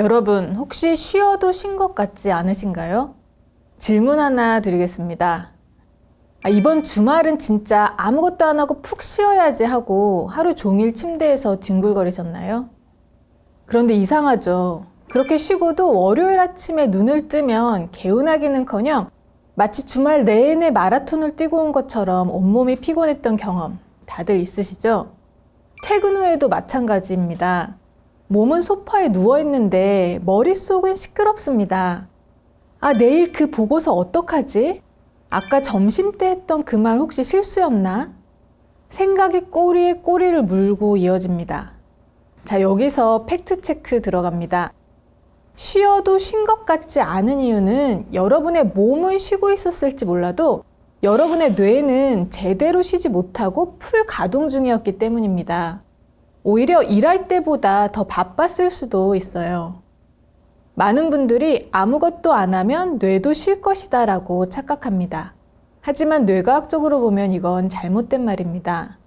여러분, 혹시 쉬어도 쉰 것 같지 않으신가요? 질문 하나 드리겠습니다. 아, 이번 주말은 진짜 아무것도 안 하고 푹 쉬어야지 하고 하루 종일 침대에서 뒹굴거리셨나요? 그런데 이상하죠. 그렇게 쉬고도 월요일 아침에 눈을 뜨면 개운하기는 커녕 마치 주말 내내 마라톤을 뛰고 온 것처럼 온몸이 피곤했던 경험 다들 있으시죠? 퇴근 후에도 마찬가지입니다. 몸은 소파에 누워 있는데 머릿속은 시끄럽습니다. 아, 내일 그 보고서 어떡하지? 아까 점심 때 했던 그 말 혹시 실수였나? 생각이 꼬리에 꼬리를 물고 이어집니다. 자, 여기서 팩트체크 들어갑니다. 쉬어도 쉰 것 같지 않은 이유는 여러분의 몸은 쉬고 있었을지 몰라도 여러분의 뇌는 제대로 쉬지 못하고 풀 가동 중이었기 때문입니다. 오히려 일할 때보다 더 바빴을 수도 있어요. 많은 분들이 아무것도 안 하면 뇌도 쉴 것이다 라고 착각합니다. 하지만 뇌과학적으로 보면 이건 잘못된 말입니다.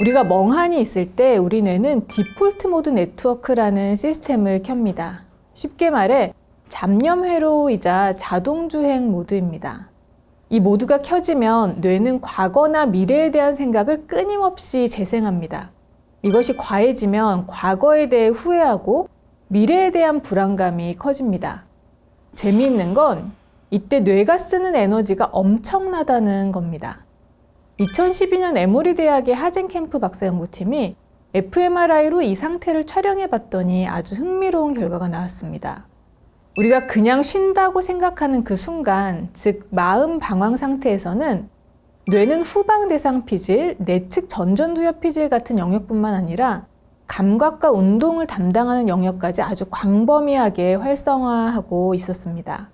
우리가 멍하니 있을 때 우리 뇌는 디폴트 모드 네트워크라는 시스템을 켭니다. 쉽게 말해 잡념 회로이자 자동주행 모드입니다. 이 모두가 켜지면 뇌는 과거나 미래에 대한 생각을 끊임없이 재생합니다. 이것이 과해지면 과거에 대해 후회하고 미래에 대한 불안감이 커집니다. 재미있는 건 이때 뇌가 쓰는 에너지가 엄청나다는 겁니다. 2012년 에모리 대학의 하젠 캠프 박사 연구팀이 fMRI로 이 상태를 촬영해 봤더니 아주 흥미로운 결과가 나왔습니다. 우리가 그냥 쉰다고 생각하는 그 순간, 즉 마음 방황 상태에서는 뇌는 후방 대상 피질, 내측 전전두엽 피질 같은 영역뿐만 아니라 감각과 운동을 담당하는 영역까지 아주 광범위하게 활성화하고 있었습니다.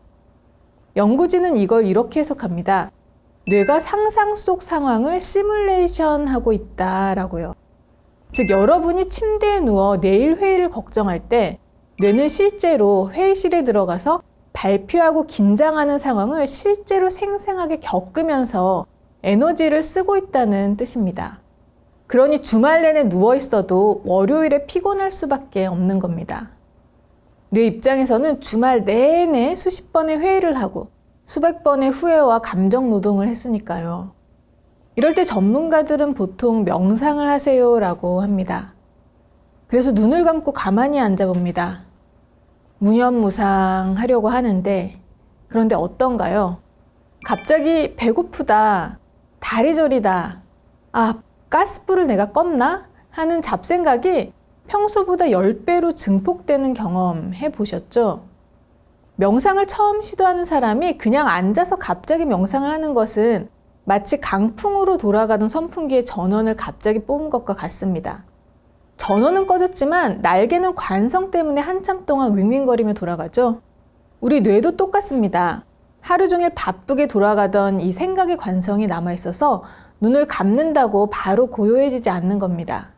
연구진은 이걸 이렇게 해석합니다. 뇌가 상상 속 상황을 시뮬레이션 하고 있다라고요. 즉, 여러분이 침대에 누워 내일 회의를 걱정할 때 뇌는 실제로 회의실에 들어가서 발표하고 긴장하는 상황을 실제로 생생하게 겪으면서 에너지를 쓰고 있다는 뜻입니다. 그러니 주말 내내 누워 있어도 월요일에 피곤할 수밖에 없는 겁니다. 뇌 입장에서는 주말 내내 수십 번의 회의를 하고 수백 번의 후회와 감정 노동을 했으니까요. 이럴 때 전문가들은 보통 명상을 하세요라고 합니다. 그래서 눈을 감고 가만히 앉아 봅니다. 무념무상 하려고 하는데, 그런데 어떤가요? 갑자기 배고프다, 다리 저리다, 아, 가스불을 내가 껐나? 하는 잡생각이 평소보다 10배로 증폭되는 경험 해 보셨죠? 명상을 처음 시도하는 사람이 그냥 앉아서 갑자기 명상을 하는 것은 마치 강풍으로 돌아가던 선풍기의 전원을 갑자기 뽑은 것과 같습니다. 전원은 꺼졌지만 날개는 관성 때문에 한참 동안 윙윙거리며 돌아가죠. 우리 뇌도 똑같습니다. 하루 종일 바쁘게 돌아가던 이 생각의 관성이 남아 있어서 눈을 감는다고 바로 고요해지지 않는 겁니다.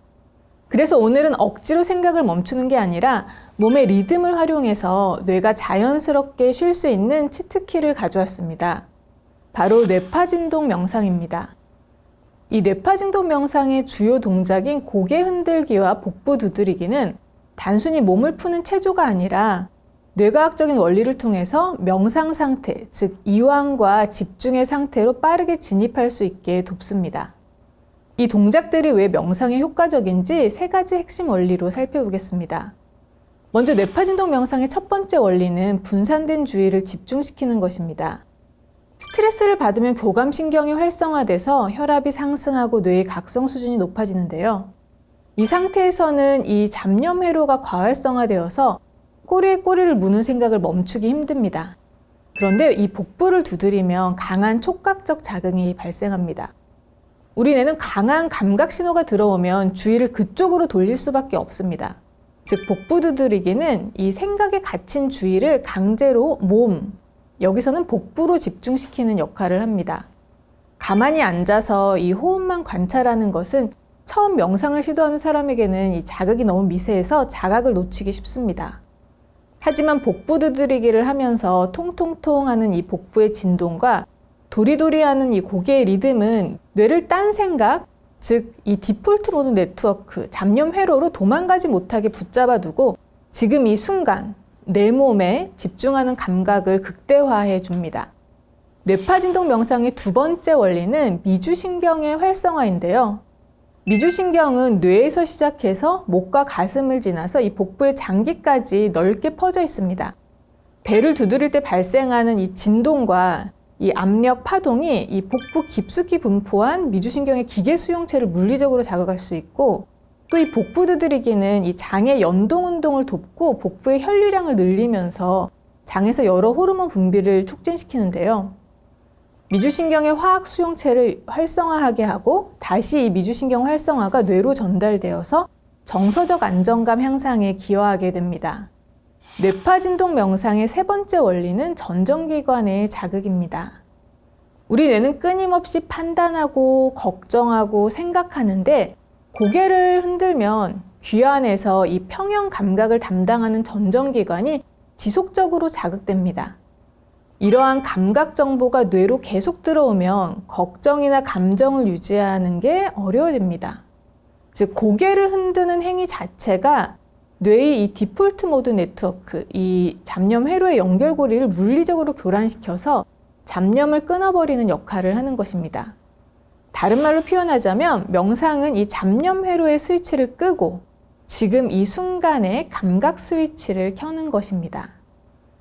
그래서 오늘은 억지로 생각을 멈추는 게 아니라 몸의 리듬을 활용해서 뇌가 자연스럽게 쉴 수 있는 치트키를 가져왔습니다. 바로 뇌파진동 명상입니다. 이 뇌파진동 명상의 주요 동작인 고개 흔들기와 복부 두드리기는 단순히 몸을 푸는 체조가 아니라 뇌과학적인 원리를 통해서 명상 상태, 즉 이완과 집중의 상태로 빠르게 진입할 수 있게 돕습니다. 이 동작들이 왜 명상에 효과적인지 세 가지 핵심 원리로 살펴보겠습니다. 먼저 뇌파진동 명상의 첫 번째 원리는 분산된 주의를 집중시키는 것입니다. 스트레스를 받으면 교감신경이 활성화돼서 혈압이 상승하고 뇌의 각성 수준이 높아지는데요. 이 상태에서는 이 잡념 회로가 과활성화되어서 꼬리에 꼬리를 무는 생각을 멈추기 힘듭니다. 그런데 이 복부를 두드리면 강한 촉각적 자극이 발생합니다. 우리 뇌는 강한 감각 신호가 들어오면 주의를 그쪽으로 돌릴 수밖에 없습니다. 즉, 복부 두드리기는 이 생각에 갇힌 주의를 강제로 몸, 여기서는 복부로 집중시키는 역할을 합니다. 가만히 앉아서 이 호흡만 관찰하는 것은 처음 명상을 시도하는 사람에게는 이 자극이 너무 미세해서 자각을 놓치기 쉽습니다. 하지만 복부 두드리기를 하면서 통통통 하는 이 복부의 진동과 도리도리 하는 이 고개의 리듬은 뇌를 딴 생각, 즉 이 디폴트 모드 네트워크, 잡념 회로로 도망가지 못하게 붙잡아 두고 지금 이 순간 내 몸에 집중하는 감각을 극대화해 줍니다. 뇌파진동 명상의 두 번째 원리는 미주신경의 활성화인데요. 미주신경은 뇌에서 시작해서 목과 가슴을 지나서 이 복부의 장기까지 넓게 퍼져 있습니다. 배를 두드릴 때 발생하는 이 진동과 이 압력 파동이 이 복부 깊숙이 분포한 미주신경의 기계 수용체를 물리적으로 자극할 수 있고 또 이 복부 두드리기는 이 장의 연동 운동을 돕고 복부의 혈류량을 늘리면서 장에서 여러 호르몬 분비를 촉진시키는데요. 미주신경의 화학 수용체를 활성화하게 하고 다시 이 미주신경 활성화가 뇌로 전달되어서 정서적 안정감 향상에 기여하게 됩니다. 뇌파진동 명상의 세 번째 원리는 전정기관의 자극입니다. 우리 뇌는 끊임없이 판단하고 걱정하고 생각하는데 고개를 흔들면 귀 안에서 이 평형 감각을 담당하는 전정기관이 지속적으로 자극됩니다. 이러한 감각 정보가 뇌로 계속 들어오면 걱정이나 감정을 유지하는 게 어려워집니다. 즉, 고개를 흔드는 행위 자체가 뇌의 이 디폴트 모드 네트워크, 이 잡념 회로의 연결고리를 물리적으로 교란시켜서 잡념을 끊어버리는 역할을 하는 것입니다. 다른 말로 표현하자면 명상은 이 잡념 회로의 스위치를 끄고 지금 이 순간에 감각 스위치를 켜는 것입니다.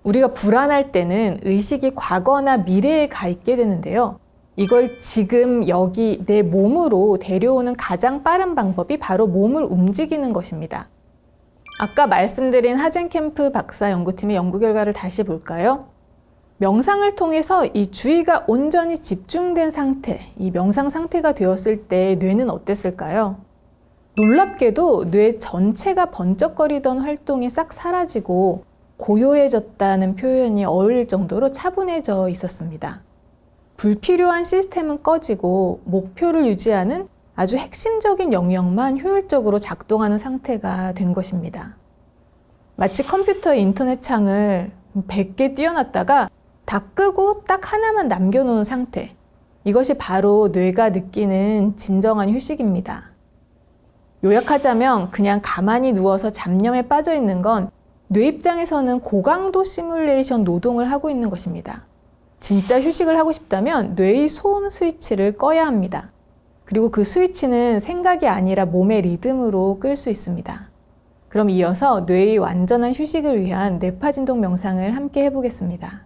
우리가 불안할 때는 의식이 과거나 미래에 가 있게 되는데요. 이걸 지금 여기 내 몸으로 데려오는 가장 빠른 방법이 바로 몸을 움직이는 것입니다. 아까 말씀드린 하젠캠프 박사 연구팀의 연구 결과를 다시 볼까요? 명상을 통해서 이 주의가 온전히 집중된 상태, 이 명상 상태가 되었을 때 뇌는 어땠을까요? 놀랍게도 뇌 전체가 번쩍거리던 활동이 싹 사라지고 고요해졌다는 표현이 어울릴 정도로 차분해져 있었습니다. 불필요한 시스템은 꺼지고 목표를 유지하는 아주 핵심적인 영역만 효율적으로 작동하는 상태가 된 것입니다. 마치 컴퓨터의 인터넷 창을 100개 띄워놨다가 다 끄고 딱 하나만 남겨놓은 상태. 이것이 바로 뇌가 느끼는 진정한 휴식입니다. 요약하자면 그냥 가만히 누워서 잡념에 빠져 있는 건 뇌 입장에서는 고강도 시뮬레이션 노동을 하고 있는 것입니다. 진짜 휴식을 하고 싶다면 뇌의 소음 스위치를 꺼야 합니다. 그리고 그 스위치는 생각이 아니라 몸의 리듬으로 끌 수 있습니다. 그럼 이어서 뇌의 완전한 휴식을 위한 뇌파진동 명상을 함께 해보겠습니다.